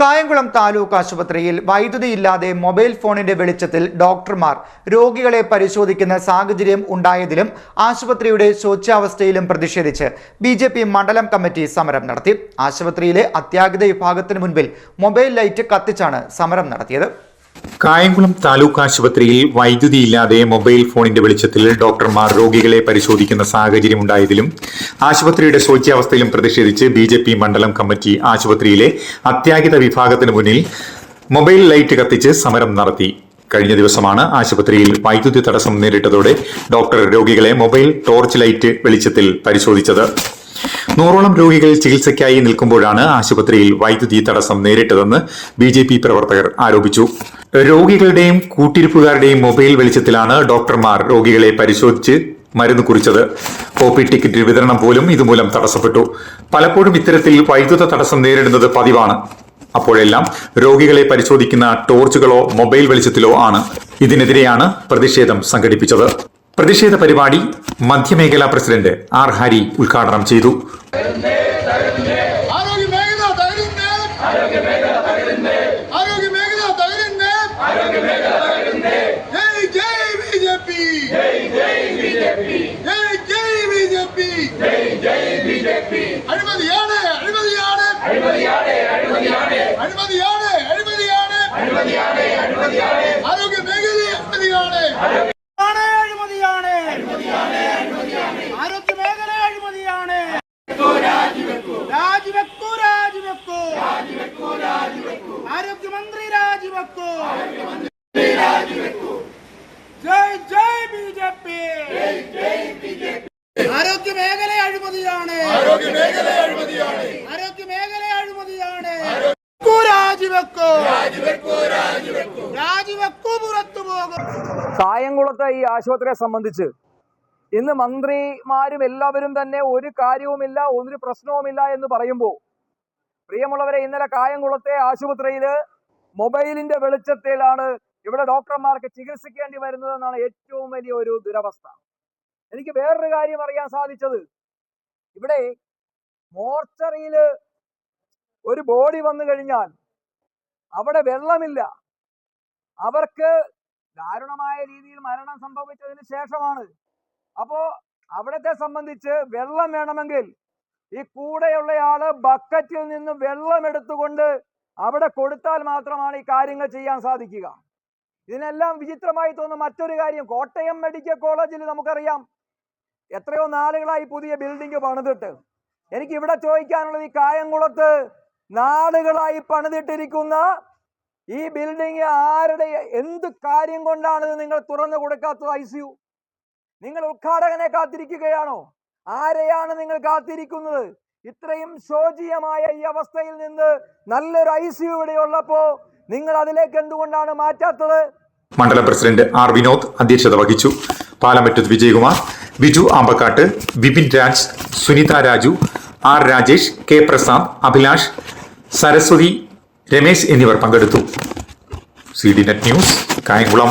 കായംകുളം താലൂക്ക് ആശുപത്രിയിൽ വൈദ്യുതിയില്ലാതെ മൊബൈൽ ഫോണിന്റെ വെളിച്ചത്തിൽ ഡോക്ടർമാർ രോഗികളെ പരിശോധിക്കുന്ന സാഹചര്യം ഉണ്ടായതിലും ആശുപത്രിയുടെ ശോച്യാവസ്ഥയിലും പ്രതിഷേധിച്ച് ബി ജെ പി മണ്ഡലം കമ്മിറ്റി സമരം നടത്തി. ആശുപത്രിയിലെ അത്യാഹിത വിഭാഗത്തിന് മുൻപിൽ മൊബൈൽ ലൈറ്റ് കത്തിച്ചാണ് സമരം നടത്തിയത്. കായംകുളം താലൂക്ക് ആശുപത്രിയിൽ വൈദ്യുതി ഇല്ലാതെ മൊബൈൽ ഫോണിന്റെ വെളിച്ചത്തിൽ ഡോക്ടർമാർ രോഗികളെ പരിശോധിക്കുന്ന സാഹചര്യം ഉണ്ടായതിലും ആശുപത്രിയുടെ ശോച്യാവസ്ഥയിലും പ്രതിഷേധിച്ച് ബി ജെ പി മണ്ഡലം കമ്മിറ്റി ആശുപത്രിയിലെ അത്യാഹിത വിഭാഗത്തിന് മുന്നിൽ മൊബൈൽ ലൈറ്റ് കത്തിച്ച് സമരം നടത്തി. കഴിഞ്ഞ ദിവസമാണ് ആശുപത്രിയിൽ വൈദ്യുതി തടസ്സം നേരിട്ടതോടെ ഡോക്ടർ രോഗികളെ മൊബൈൽ ടോർച്ച് ലൈറ്റ് വെളിച്ചത്തിൽ പരിശോധിച്ചത്. നൂറോളം രോഗികൾ ചികിത്സയ്ക്കായി നിൽക്കുമ്പോഴാണ് ആശുപത്രിയിൽ വൈദ്യുതി തടസ്സം നേരിട്ടതെന്ന് ബി പ്രവർത്തകർ ആരോപിച്ചു. രോഗികളുടെയും കൂട്ടിരിപ്പുകാരുടെയും മൊബൈൽ വെളിച്ചത്തിലാണ് ഡോക്ടർമാർ രോഗികളെ പരിശോധിച്ച് മരുന്ന് കുറിച്ചത്. ഒ പി ടിക്കറ്റ് വിതരണം പോലും ഇതുമൂലം തടസ്സപ്പെട്ടു. പലപ്പോഴും ഇത്തരത്തിൽ വൈദ്യുത തടസ്സം നേരിടുന്നത് പതിവാണ്. അപ്പോഴെല്ലാം രോഗികളെ പരിശോധിക്കുന്ന ടോർച്ചുകളോ മൊബൈൽ വെളിച്ചത്തിലോ ആണ്. ഇതിനെതിരെയാണ് പ്രതിഷേധം സംഘടിപ്പിച്ചത്. പ്രതിഷേധ പരിപാടി മധ്യമേഖലാ പ്രസിഡന്റ് ആർ. ഹരി ഉദ്ഘാടനം ചെയ്തു. Happy ആരോഗ്യ മേഖല അഴിമതിയാണ്. ആരോഗ്യ മേഖല അഴിമതിയാണ്. ആരോഗ്യ മേഖല അഴിമതിയാണ് രാജിവെക്കൂ. രാജിവെക്കൂ പുറത്തു പോകും. കായംകുളത്തെ ഈ ആശുപത്രിയെ സംബന്ധിച്ച് ഇന്ന് മന്ത്രിമാരും എല്ലാവരും തന്നെ ഒരു കാര്യവുമില്ല ഒരു പ്രശ്നവുമില്ല എന്ന് പറയുമ്പോൾ പ്രിയമുള്ളവരെ ഇന്നലെ കായംകുളത്തെ ആശുപത്രിയിൽ മൊബൈലിന്റെ വെളിച്ചത്തിലാണ് ഇവിടെ ഡോക്ടർമാർക്ക് ചികിത്സിക്കേണ്ടി വരുന്നതെന്നാണ് ഏറ്റവും വലിയ ഒരു ദുരവസ്ഥ. എനിക്ക് വേറൊരു കാര്യം അറിയാൻ സാധിച്ചത്. ഇവിടെ മോർച്ചറിയിൽ ഒരു ബോഡി വന്നു കഴിഞ്ഞാൽ അവിടെ വെള്ളമില്ല. അവർക്ക് ദാരുണമായ രീതിയിൽ മരണം സംഭവിച്ചതിന് ശേഷമാണ്. അപ്പോ അവിടത്തെ സംബന്ധിച്ച് വെള്ളം വേണമെങ്കിൽ ഈ കൂടെയുള്ളയാൾ ബക്കറ്റിൽ നിന്ന് വെള്ളം എടുത്തുകൊണ്ട് അവിടെ കൊടുത്താൽ മാത്രമാണ് ഈ കാര്യങ്ങൾ ചെയ്യാൻ സാധിക്കുക. ഇതിനെല്ലാം വിചിത്രമായി തോന്നുന്ന മറ്റൊരു കാര്യം കോട്ടയം മെഡിക്കൽ കോളേജിൽ നമുക്കറിയാം. എത്രയോ നാളുകളായി പുതിയ ബിൽഡിംഗ് പണിതിട്ട്. എനിക്ക് ഇവിടെ ചോദിക്കാനുള്ളത് ഈ കായംകുളത്ത് നാളുകളായി പണിതിട്ടിരിക്കുന്ന ഈ ബിൽഡിംഗ് ആരുടെ എന്ത് കാര്യം കൊണ്ടാണ് നിങ്ങൾ തുറന്നു കൊടുക്കാത്തത് ഐ സി യു? നിങ്ങൾ ഉദ്ഘാടകനെ കാത്തിരിക്കുകയാണോ? ആരെയാണ് നിങ്ങൾ കാത്തിരിക്കുന്നത്? ഇത്രയും ശോചീയമായ ഈ അവസ്ഥയിൽ നിന്ന് നല്ലൊരു ഐ സി യു ഇവിടെ ഉള്ളപ്പോ നിങ്ങൾ അതിലേക്ക് എന്തുകൊണ്ടാണ് മാറ്റാത്തത്? മണ്ഡല പ്രസിഡന്റ് ആർ വിനോദ് അധ്യക്ഷത വഹിച്ചു. പാലമറ്റത്ത് വിജയകുമാർ ബിജു ആമ്പക്കാട്ട് വിപിൻ രാജ് സുനിത രാജു ആർ രാജേഷ് കെ പ്രസാദ് അഭിലാഷ് സരസ്വതി രമേശ് എന്നിവർ പങ്കെടുത്തു. C D net news Kayamkulam.